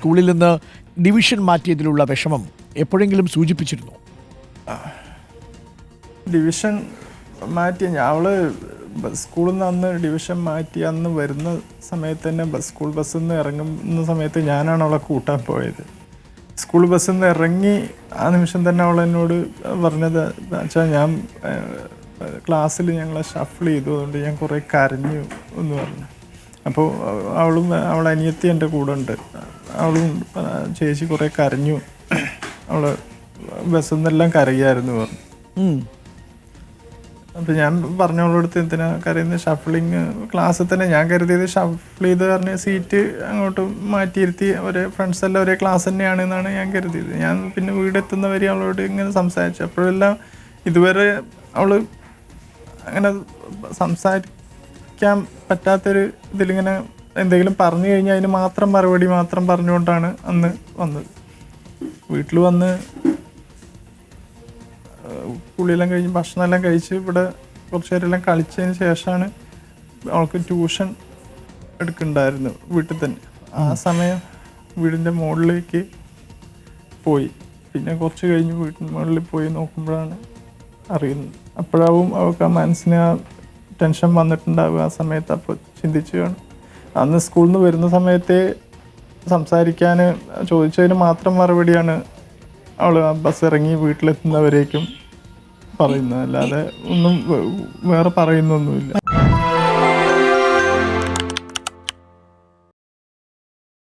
സ്കൂളിൽ നിന്ന് ഡിവിഷൻ മാറ്റിയതിലുള്ള വിഷമം എപ്പോഴെങ്കിലും സൂചിപ്പിച്ചിരുന്നു. ഡിവിഷൻ മാറ്റി അവൾ സ്കൂളിൽ നിന്ന് അന്ന് ഡിവിഷൻ മാറ്റി അന്ന് വരുന്ന സമയത്ത് തന്നെ ബസ് സ്കൂൾ ബസ്സിൽ നിന്ന് ഇറങ്ങുന്ന സമയത്ത് ഞാനാണ് അവളെ കൂട്ടാൻ പോയത്. സ്കൂൾ ബസ്സിൽ നിന്ന് ഇറങ്ങി ആ നിമിഷം തന്നെ അവൾ എന്നോട് പറഞ്ഞത് വെച്ചാൽ ഞാൻ ക്ലാസ്സിൽ ഞങ്ങളെ ഷഫിൾ ചെയ്തു അതുകൊണ്ട് ഞാൻ കുറേ കരഞ്ഞു എന്ന് പറഞ്ഞു. അപ്പോൾ അവളും അവളെ അനിയത്തി എന്റെ കൂടെ ഉണ്ട്. അവളും ചേച്ചി കുറേ കരഞ്ഞു. അവൾ ബസ്സിൽ നിന്നെല്ലാം കരയായിരുന്നു പറഞ്ഞു. അപ്പം ഞാൻ പറഞ്ഞവളടുത്ത് എന്തിനാ കരയുന്നത്? ഷഫ്ലിങ് ക്ലാസ്സിൽ തന്നെ ഞാൻ കരുതിയത് ഷഫിൾ ചെയ്ത് പറഞ്ഞ സീറ്റ് അങ്ങോട്ട് മാറ്റിയിരുത്തി ഒരേ ഫ്രണ്ട്സ് എല്ലാം ഒരേ ക്ലാസ് തന്നെയാണ് എന്നാണ് ഞാൻ കരുതിയത്. ഞാൻ പിന്നെ വീടെത്തുന്നവരെ അവളോട് ഇങ്ങനെ സംസാരിച്ചു. അപ്പോഴെല്ലാം ഇതുവരെ അവൾ അങ്ങനെ സംസാരിക്കാൻ പറ്റാത്തൊരു ഇതിലിങ്ങനെ എന്തെങ്കിലും പറഞ്ഞു കഴിഞ്ഞാൽ അതിന് മാത്രം മറുപടി മാത്രം പറഞ്ഞുകൊണ്ടാണ് അന്ന് വന്നത്. വീട്ടിൽ വന്ന് കുളിയെല്ലാം കഴിഞ്ഞ് ഭക്ഷണമെല്ലാം കഴിച്ച് ഇവിടെ കുറച്ച് നേരമെല്ലാം കളിച്ചതിന് ശേഷമാണ് അവൾക്ക് ട്യൂഷൻ എടുക്കണ്ടായിരുന്നു വീട്ടിൽ തന്നെ. ആ സമയം വീടിന്റെ മുകളിലേക്ക് പോയി. പിന്നെ കുറച്ച് കഴിഞ്ഞ് വീട്ടിന്റെ മുകളിൽ പോയി നോക്കുമ്പോഴാണ് അറിയുന്നത്. അപ്പോഴാവും അവൾക്ക് ആ മനസ്സിനെ ആ ടെൻഷൻ വന്നിട്ടുണ്ടാവുക ആ സമയത്ത് അപ്പോൾ ചിന്തിച്ചു കാണും അന്ന് സ്കൂളിൽ നിന്ന് വരുന്ന സമയത്തെ സംസാരിക്കാൻ ചോദിച്ചതിന് മാത്രം മറുപടിയാണ് അവൾ ബസ് ഇറങ്ങി വീട്ടിലെത്തുന്നവരേക്കും പറയുന്നത്. അല്ലാതെ ഒന്നും വേറെ പറയുന്നൊന്നുമില്ല.